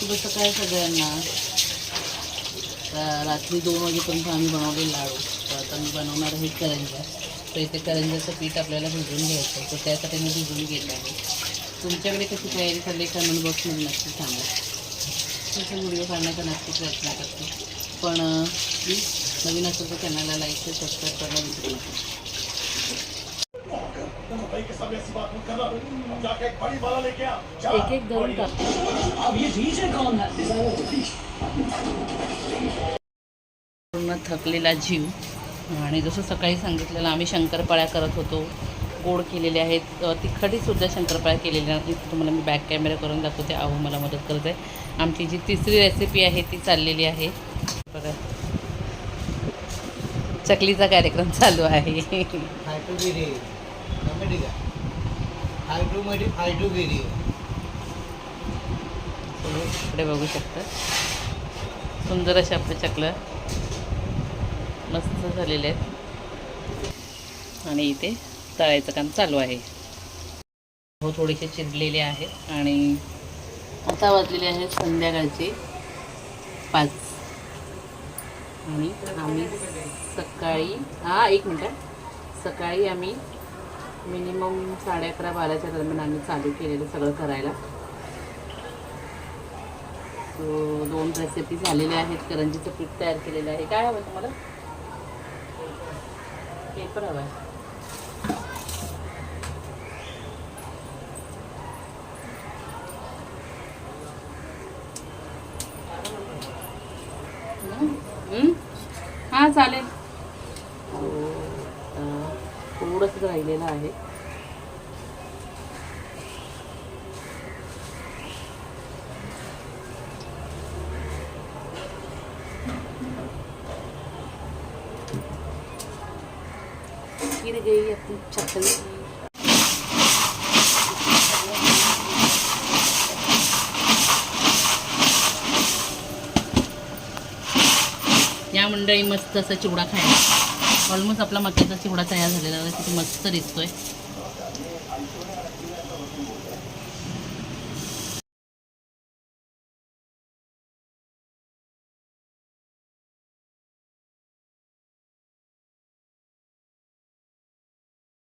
आहे सगळ्यांना. रात्री दोन वाजेपर्यंत आम्ही बनवले लाडू. तर आता मी बनवणार आहे करंजा. तर इथे करंजाचं पीठ आपल्याला भिजवून घ्यायचं तर त्यासाठी मी भिजवून घेत आहे. तुमच्याकडे कशी तयारी चालली कमेंट बॉक्समध्ये नक्की सांगा. तसं व्हिडिओ काढण्याचा नक्की प्रयत्न करते. पण प्लीज नवीन असेल तर चॅनलला लाईक आणि सबस्क्राईब करायला विसरू नका. एक एक दळून टाकतो पूर्ण थकलेला जीव. आणि जसं सकाळी सांगितलेलं आम्ही शंकरपाळ्या करत होतो. गोड केलेले आहेत. अ, तिखटहीसुद्धा शंकरपाळ्या केलेल्या आहेत. तुम्हाला मी बॅक कॅमेरा करून दाखवते. आहो मला मदत करत आहे आमची जी तिसरी रेसिपी आहे ती चाललेली आहे. बघा. चकलीचा कार्यक्रम चालू आहे. कॉमेडी का फायटू मध्ये फायटू गिरी इकडे बघू शकता. सुंदर अशा आपल्या चकल्या. मस्त झालेले आहेत. आणि इथे तळायचं काम चालू आहे. हो थोडेसे चिरलेले आहेत आणि आता वाजलेले आहेत संध्याकाळचे पाच. आणि आम्ही सकाळी हा एक मिनटं. सकाळी आम्ही मिनिमम साडे अकरा बाराच्या दरम्यान आम्ही चालू केलेलं सगळं करायला. सो दोन रेसिपी झालेल्या आहेत. करंजीचं पीठ तयार केलेलं आहे. काय हवं तुम्हाला? हे पण हवं आहे. हां चालेल हो, आता थोडंसं राहिलेलं आहे. गिर गई अपनी चकली या मंडळी मस्त असा चिवडा खायला. ऑलमोस्ट आपला मक्याचा चिवडा तयार झालेला आहे. किती मस्त दिसतोय.